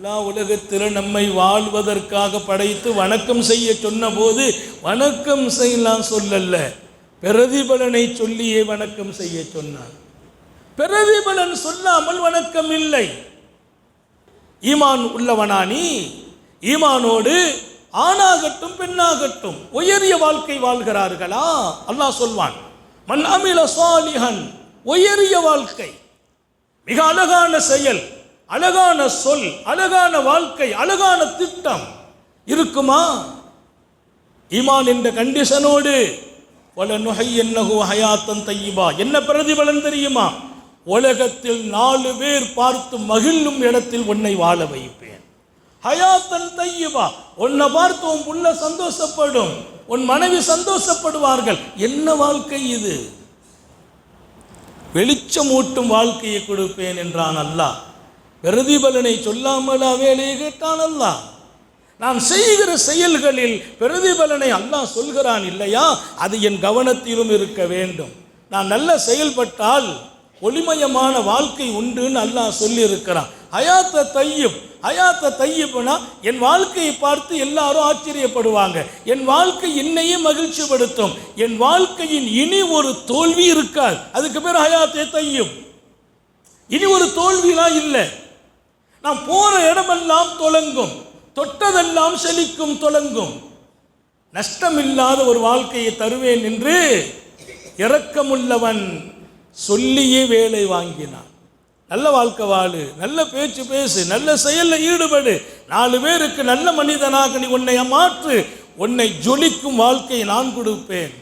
எல்லா உலகத்தில் நம்மை வாழ்வதற்காக படைத்து வணக்கம் செய்ய சொன்னபோது வணக்கம் செய்யலாம் சொல்லல்ல பிரதிபலனை சொல்லியே வணக்கம் செய்ய சொன்னான் பிரதிபலன் சொல்லாமல் வணக்கம் இல்லை. ஈமான் உள்ளவனா நீ? ஈமானோடு ஆணாகட்டும் பெண்ணாகட்டும் உயரிய வாழ்க்கை வாழ்கிறார்களா? அல்லாஹ் சொல்வான். மன் அமில சாலிஹன் உயரிய வாழ்க்கை. மிக அழகான செயல். அழகான சொல் அழகான வாழ்க்கை அழகான திட்டம் இருக்குமா? ஈமான் என்ற கண்டிஷனோடு பல நுகை என்னகு ஹயாத்தன் தையிபா என்ன பிரதிபலன் தெரியுமா? உலகத்தில் நாலு பேர் பார்த்து மகிழும் இடத்தில் உன்னை வாழ வைப்பேன். ஹயாத்தன் தையிபா உன்னை பார்த்து உன் புள்ள சந்தோஷப்படும். உன் மனைவி சந்தோஷப்படுவார்கள். என்ன வாழ்க்கை இது? வெளிச்சமூட்டும் வாழ்க்கையை கொடுப்பேன் என்றான் அல்லாஹ். பிரதிபலனை சொல்லாமல் வேலையை கேட்டான் அல்லா நான் செய்கிற செயல்களில் பிரதிபலனை அல்லாஹ் சொல்கிறான் இல்லையா? அது என் கவனத்திலும் இருக்க வேண்டும். நான் நல்ல செயல்பட்டால் ஒளிமயமான வாழ்க்கை உண்டுன்னு அல்லாஹ் சொல்லியிருக்கிறான். ஹயாத்த தையப் ஹயாத்த தையப்னா என் வாழ்க்கையை பார்த்து எல்லாரும் ஆச்சரியப்படுவாங்க. என் வாழ்க்கை என்னையே மகிழ்ச்சிப்படுத்தும். என் வாழ்க்கையின் இனி ஒரு தோல்வி இருக்காது. அதுக்கு பேர் ஹயாத்தே தையும் இனி ஒரு தோல்விலாம் இல்லை. நான் போகிற இடமெல்லாம் தொலங்கும் தொட்டதெல்லாம் செழிக்கும் தொலங்கும். நஷ்டமில்லாத ஒரு வாழ்க்கையை தருவேன் என்று இரக்கமுள்ளவன் சொல்லியே வேலை வாங்கினான். நல்ல வாழ்க்கை வாழு நல்ல பேச்சு பேசு நல்ல செயலில் ஈடுபடு. நாலு பேருக்கு நல்ல மனிதனாக நீ உன்னை மாற்று உன்னை ஜொலிக்கும் வாழ்க்கையை நான் கொடுப்பேன்.